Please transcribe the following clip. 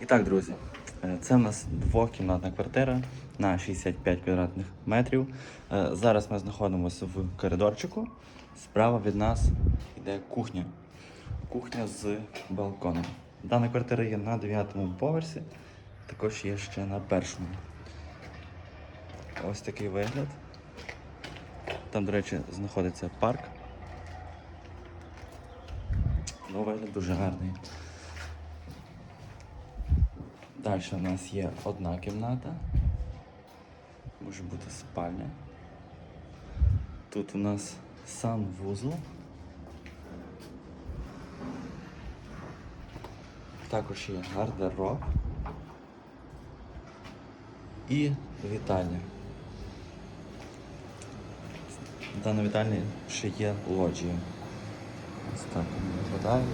І так, друзі, е, це в нас двокімнатна квартира на 65 квадратних метрів. Е, Зараз ми знаходимося в коридорчику. Справа від нас йде кухня. Кухня з балконом. Дана квартира є на 9 поверсі, також є ще на першому. Ось такий вигляд. Там, до речі, знаходиться парк. Ну, вигляд дуже гарний. Далі у нас є одна кімната. Може бути спальня. Тут у нас санвузол. Також є гардероб. І вітальня. В даній вітальні ще є лоджія. Ось так виглядає.